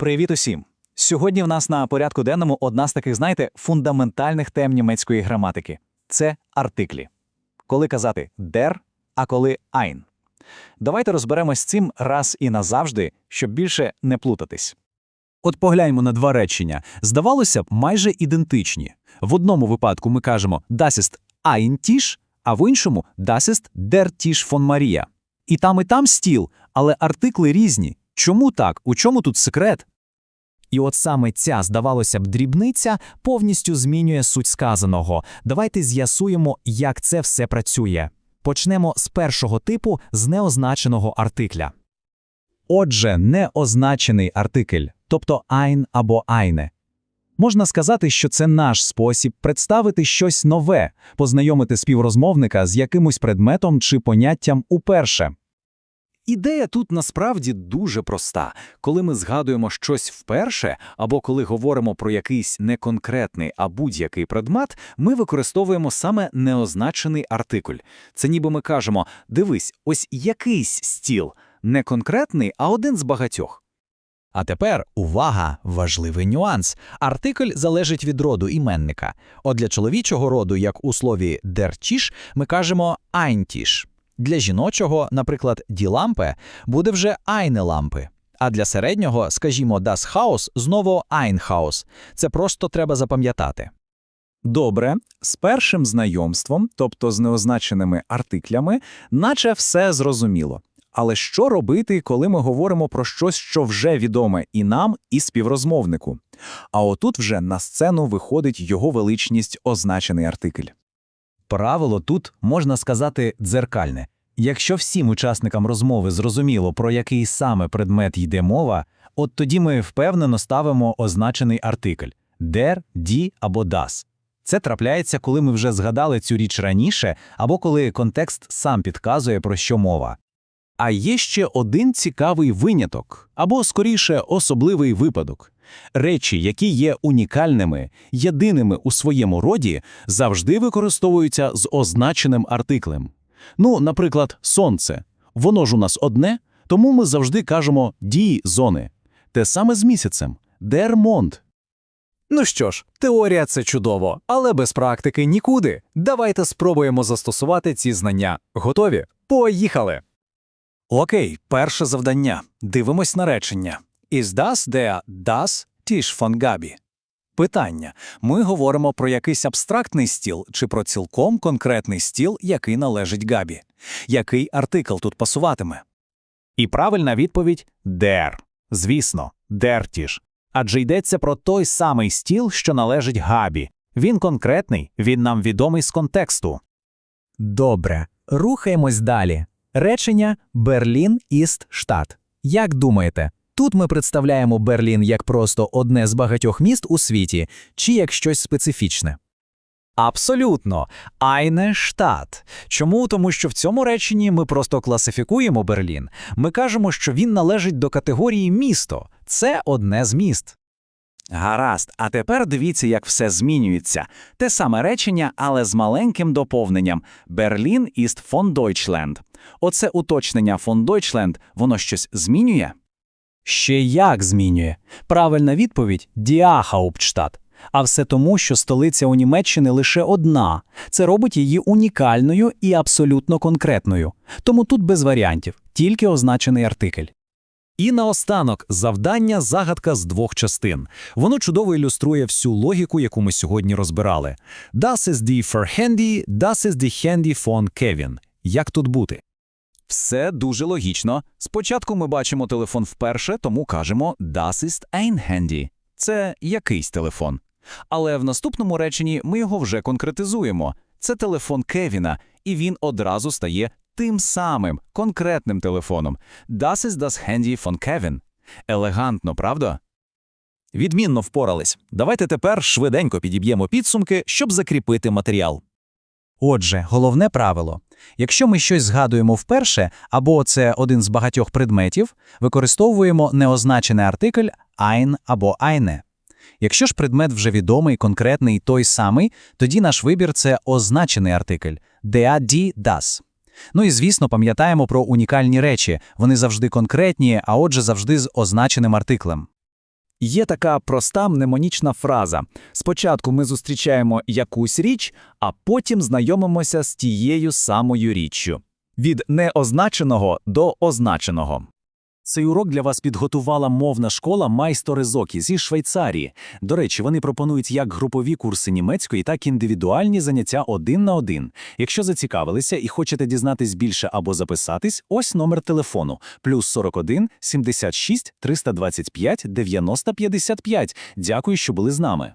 Привіт усім! Сьогодні в нас на порядку денному одна з таких, знаєте, фундаментальних тем німецької граматики це артиклі. Коли казати der, а коли ein. Давайте розберемось з цим раз і назавжди, щоб більше не плутатись. От погляньмо на два речення. Здавалося б, майже ідентичні. В одному випадку ми кажемо «Das ist ein Tisch», а в іншому «Das ist der Tisch von Maria». І там, і там стіл, але артикли різні. Чому так? У чому тут секрет? І от саме ця, здавалося б, дрібниця повністю змінює суть сказаного. Давайте з'ясуємо, як це все працює. Почнемо з першого типу, з неозначеного артикля. Отже, неозначений артикль, тобто ein або eine. Можна сказати, що це наш спосіб представити щось нове, познайомити співрозмовника з якимось предметом чи поняттям уперше. Ідея тут насправді дуже проста. Коли ми згадуємо щось вперше, або коли говоримо про якийсь не конкретний, а будь-який предмет, ми використовуємо саме неозначений артикль. Це ніби ми кажемо: дивись, ось якийсь стіл, не конкретний, а один з багатьох. А тепер увага, важливий нюанс. Артикль залежить від роду іменника. От для чоловічого роду, як у слові Tisch, ми кажемо Tisch. Для жіночого, наприклад, Lampe, буде вже eine Lampe. А для середнього, скажімо, das Haus, знову ein Haus. Це просто треба запам'ятати. Добре, з першим знайомством, тобто з неозначеними артиклями, наче все зрозуміло. Але що робити, коли ми говоримо про щось, що вже відоме і нам, і співрозмовнику? А отут вже на сцену виходить його величність означений артикль. Правило тут можна сказати дзеркальне. Якщо всім учасникам розмови зрозуміло, про який саме предмет йде мова, от тоді ми впевнено ставимо означений артикль der, die або das. Це трапляється, коли ми вже згадали цю річ раніше, або коли контекст сам підказує, про що мова. А є ще один цікавий виняток, або, скоріше, особливий випадок. Речі, які є унікальними, єдиними у своєму роді, завжди використовуються з означеним артиклем. Ну, наприклад, сонце. Воно ж у нас одне, тому ми завжди кажемо «die зони. Те саме з місяцем «der Mond». Ну що ж, теорія це чудово, але без практики нікуди. Давайте спробуємо застосувати ці знання. Готові? Поїхали! Окей, перше завдання. Дивимось на речення. Is das der das Tisch von Gabi? Питання. Ми говоримо про якийсь абстрактний стіл чи про цілком конкретний стіл, який належить Габі. Який артикл тут пасуватиме? І правильна відповідь der. Звісно, der Tisch. Адже йдеться про той самий стіл, що належить Габі. Він конкретний, він нам відомий з контексту. Добре, рухаємось далі. Речення Берлін іст штат. Як думаєте, тут ми представляємо Берлін як просто одне з багатьох міст у світі, чи як щось специфічне? Абсолютно, Айне штат. Чому? Тому що в цьому реченні ми просто класифікуємо Берлін. Ми кажемо, що він належить до категорії місто. Це одне з міст. Гаразд, а тепер дивіться, як все змінюється. Те саме речення, але з маленьким доповненням Берлін іст фон Deutschland. Оце уточнення фон Deutschland, воно щось змінює? Ще як змінює. Правильна відповідь Hauptstadt. А все тому, що столиця у Німеччини лише одна. Це робить її унікальною і абсолютно конкретною. Тому тут без варіантів, тільки означений артикль. І наостанок завдання загадка з двох частин. Воно чудово ілюструє всю логіку, яку ми сьогодні розбирали. Das ist die Verhandy, das ist die Handy von Kevin. Як тут бути? Все дуже логічно. Спочатку ми бачимо телефон вперше, тому кажемо Das ist ein Handy. Це якийсь телефон. Але в наступному реченні ми його вже конкретизуємо. Це телефон Кевіна, і він одразу стає тим самим конкретним телефоном. Das ist das Handy von Kevin. Елегантно, правда? Відмінно впорались. Давайте тепер швиденько підіб'ємо підсумки, щоб закріпити матеріал. Отже, головне правило. Якщо ми щось згадуємо вперше, або це один з багатьох предметів, використовуємо неозначений артикль ein або eine. Якщо ж предмет вже відомий, конкретний той самий, тоді наш вибір це означений артикль der, die, das. Ну і звісно, пам'ятаємо про унікальні речі. Вони завжди конкретні, а отже, завжди з означеним артиклем. Є така проста мнемонічна фраза. Спочатку ми зустрічаємо якусь річ, а потім знайомимося з тією самою річчю. Від неозначеного до означеного. Цей урок для вас підготувала мовна школа Майстори Зокі зі Швейцарії. До речі, вони пропонують як групові курси німецької, так і індивідуальні заняття один на один. Якщо зацікавилися і хочете дізнатись більше або записатись, ось номер телефону плюс 41 76 325 90 55. Дякую, що були з нами.